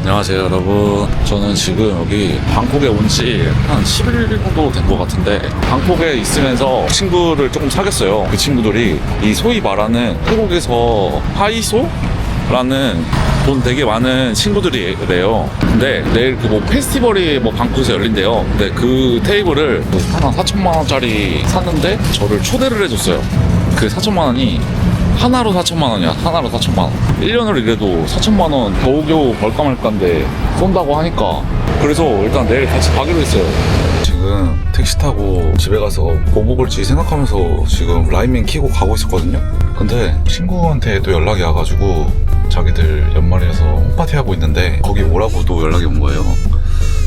안녕하세요 여러분 저는 지금 여기 방콕에 온 지 한 10일 정도 된 것 같은데 방콕에 있으면서 친구를 조금 사귀었어요 그 친구들이 이 소위 말하는 한국에서 하이소? 라는 돈 되게 많은 친구들이래요 근데 내일 그 뭐 페스티벌이 뭐 방콕에서 열린대요 근데 그 테이블을 하나 4천만 원짜리 샀는데 저를 초대를 해줬어요 그 4천만 원이 하나로 4천만 원이야. 하나로 4천만 원. 1년을 일해도 4천만 원 겨우겨우 벌까 말까인데 쏜다고 하니까. 그래서 일단 내일 같이 가기로 했어요. 지금 택시 타고 집에 가서 뭐 먹을지 생각하면서 지금 라인맨 키고 가고 있었거든요. 근데 친구한테도 연락이 와가지고 자기들 연말이라서 홈파티 하고 있는데 거기 오라고 또 연락이 온 거예요.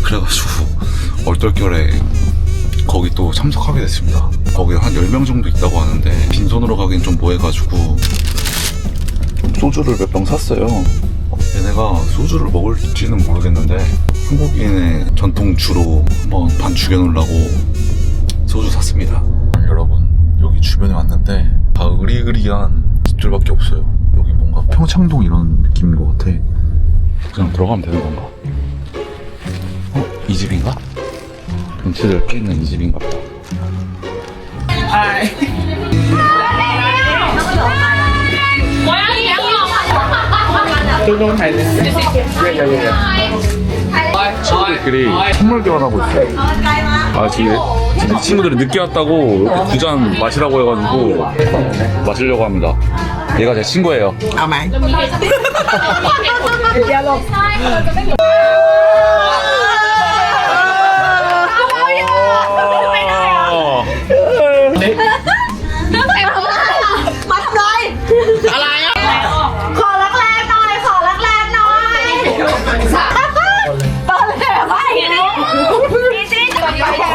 그래가지고 얼떨결에 거기 또 참석하게 됐습니다. 거기 한 10명 정도 있다고 하는데 빈손으로 가긴 좀 뭐해가지고 소주를 몇 병 샀어요. 얘네가 소주를 먹을지는 모르겠는데 한국인의 전통 주로 한번 반 죽여놓으려고 소주 샀습니다. 여러분 여기 주변에 왔는데 다 의리의리한 집들밖에 없어요. 여기 뭔가 평창동 이런 느낌인 것 같아. 그냥 들어가면 되는 건가? 어? 이 집인가? 벤츠들 꽤 있는 이 집인가 보다. 친구들끼리 선물 교환하고 있어요. 아, 지금 이 친구들이 늦게 왔다고 이렇게 두 잔 마시라고 해가지고 마시려고 합니다. 얘가 제 친구예요. เอ ก่อน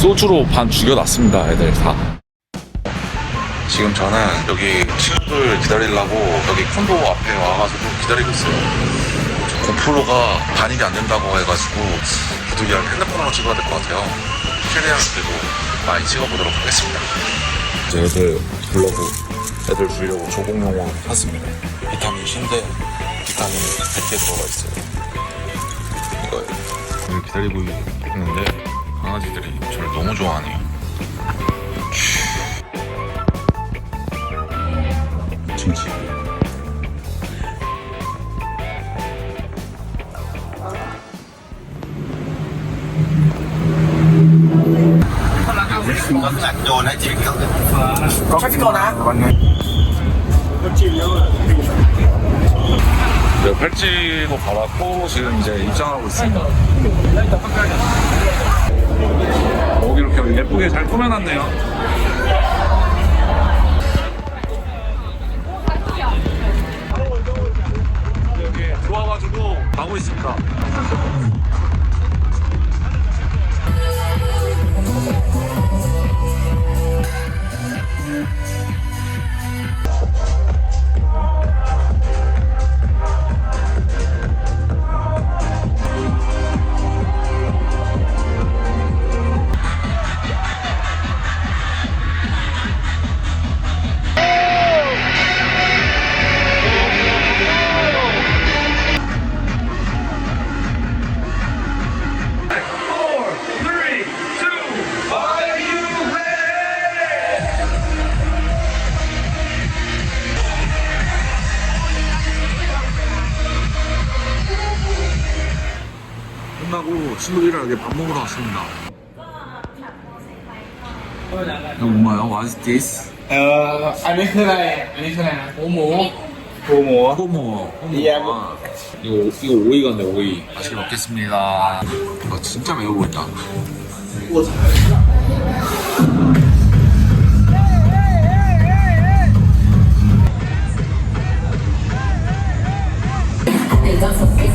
소주로 반 죽여놨습니다, 애들 다. 지금 저는 여기 친구들 기다리려고 여기 콘도 앞에 와가지고 기다리고 있어요. 고프로가 반입이 안 된다고 해가지고 그냥 핸드폰으로 찍어야 될 것 같아요. 최대한 그래도 많이 찍어보도록 하겠습니다. 이제 애들 주려고 애들 주려고 조공용으로 샀습니다. 비타민 C인데 비타민 100개 들어가 있어요. 이거예요. 기다리고 있는데 강아지들이 저를 너무 좋아하네요. ná 네, 팔찌도 받았고 지금 이제 입장하고 있습니다. 여기 이렇게 예쁘게 잘 꾸며놨네요. 여기 들어와가지고 가고 있습니다. 끝나고 친구들이랑 여기 밥 먹으러 왔습니다. 이거 뭐예요? What is this? เอออันนี้คืออะไร อันนี้คืออะไรนะหมูหมูหมูหมู 호모. 예, 호모. 이거 이거 오이 같네 오이. 맛있게 먹겠습니다. 아 진짜 매워 보인다.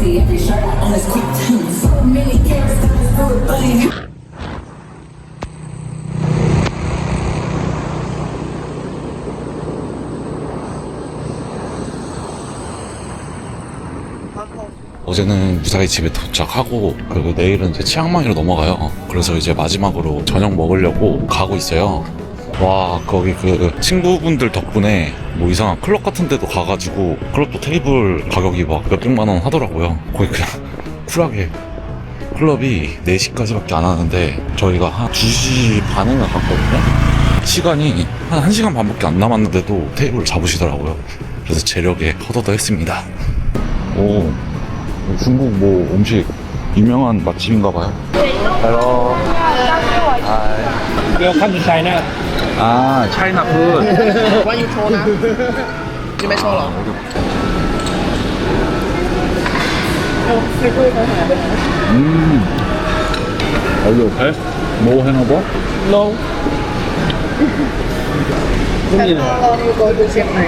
See every shirt on this quick time. So many good bunny. 어제는 무사히 집에 도착하고 그리고 내일은 이제 치앙마이로 넘어가요. 그래서 이제 마지막으로 저녁 먹으려고 가고 있어요. 와 거기 그 친구분들 덕분에 뭐 이상한 클럽 같은 데도 가가지고 클럽도 테이블 가격이 막 몇백만 원 하더라고요. 거기 그냥 쿨하게 클럽이 4시까지밖에 안 하는데 저희가 한 2시 반에 나 갔거든요. 시간이 한 1시간 반밖에 안 남았는데도 테이블을 잡으시더라고요. 그래서 재력에 허더더 했습니다. 오, 중국 뭐 음식 유명한 맛집인가 봐요. 헬로. เวลคัมทูไชน่าอ่าใช่นะเพื่อนว่ายูโชว์นะที่ไม่โชว์หรออืมเอาอยู่เฮ้ยโมให้หน่อยบ่ no ไม่มีเลยเราอยู่ก็ดูเชียงใหม่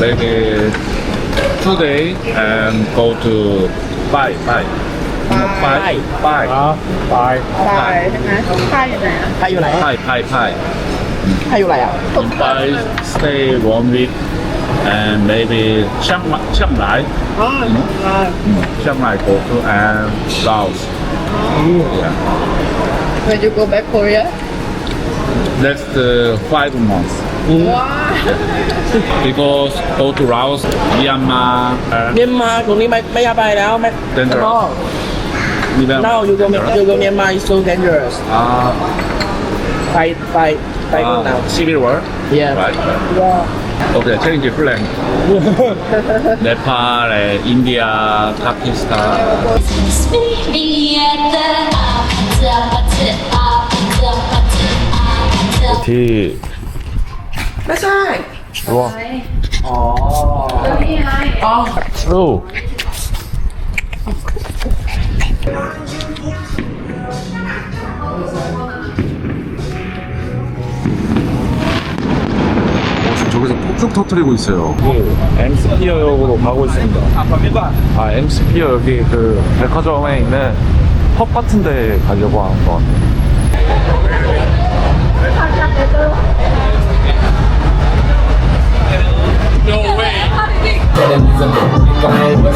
maybe today and go to bye bye Bai, Bai. Bai, Bai. ไป ใช่ใช่ไหมใช่อยู่ไหนอ่ะ ไทยอยู่ไหน Pai, Pai, Pai. ไทยอยู่ไหนอ่ะ Bai stay one week and maybe Chiang Mai, Chiang Mai, อ๋ออ่า Chiang Mai go to and Laos. Yeah. when you go back Korea Next uh, five months. ว้า Because go to Laos, Myanmar, uh, เมียนมาตรงนี้ไม่ไม่อยากไปแล้วไม่ Dangerous. นอก Myanmar. no you go you go Myanmar is so dangerous Ah, ไปไปไปนู่น ah, แล้ว civil war. yeah Right. Okay, change the plan. Nepal, uh, India, Pakistan. Meet me at the opera, opera, opera, opera, opera. ที่ ไม่ใช่ รัว อ๋อ นี่ไง อ๋อ True. 저기서 폭죽 터트리고 있어요. 엠스피어역으로 가고 있습니다. 아, 엠스피어 여기 그 백화점에 있는 펍 같은 데 가려고 하는 것 같아요.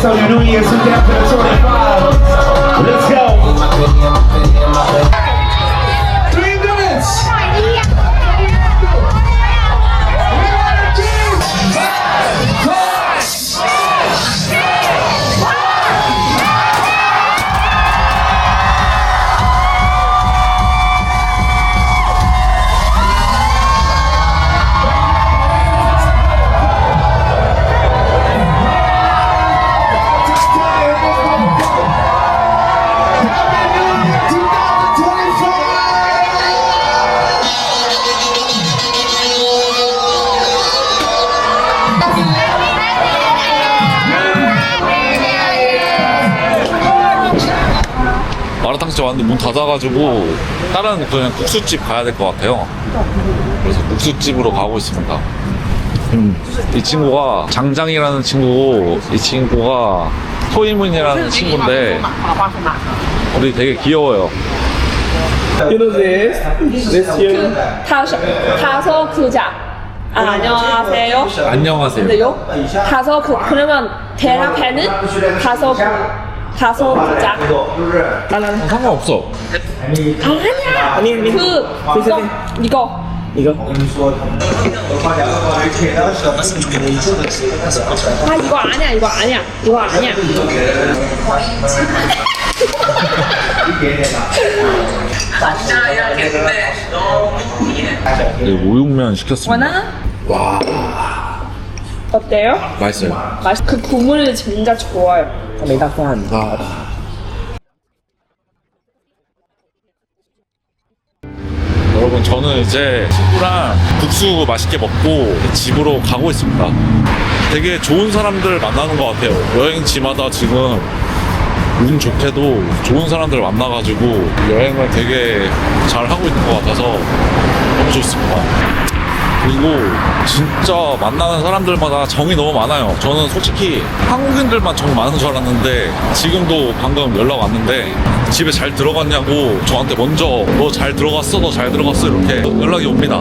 So you know he is down to the 25. Let's go. 마라탕집 왔는데 문 닫아가지고 다른 그냥 국수집 가야 될 것 같아요. 그래서 국수집으로 가고 있습니다. 음, 이 친구가 장장이라는 친구고 이 친구가 소이문이라는 친구인데 우리 되게 귀여워요. you know this this you 다섯 다섯 글자. 아, 안녕하세요. 안녕하세요. 근데요? 다섯 그 그러면 대답에는 다섯 다섯 글자. 상관없어. 아니야. 아니 아니 그 이거 이거 이거 아 이거 아니야 이거 아니야 이거 아니야. 네, 우육면 시켰습니다. 원하나? 어때요? 맛있어요. 맛있. 그 국물이 진짜 좋아요. 没到饭很高的。 아. 여러분 저는 이제 친구랑 국수 맛있게 먹고 집으로 가고 있습니다. 되게 좋은 사람들 만나는 것 같아요. 여행지마다 지금 운 좋게도 좋은 사람들 만나가지고 여행을 되게 잘 하고 있는 것 같아서 너무 좋습니다. 그리고 진짜 만나는 사람들마다 정이 너무 많아요. 저는 솔직히 한국인들만 정 많은 줄 알았는데 지금도 방금 연락 왔는데 집에 잘 들어갔냐고 저한테 먼저 너 잘 들어갔어, 너 잘 들어갔어 이렇게 연락이 옵니다.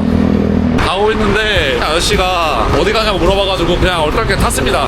가고 있는데 아저씨가 어디 가냐고 물어봐가지고 그냥 얼떨결에 탔습니다.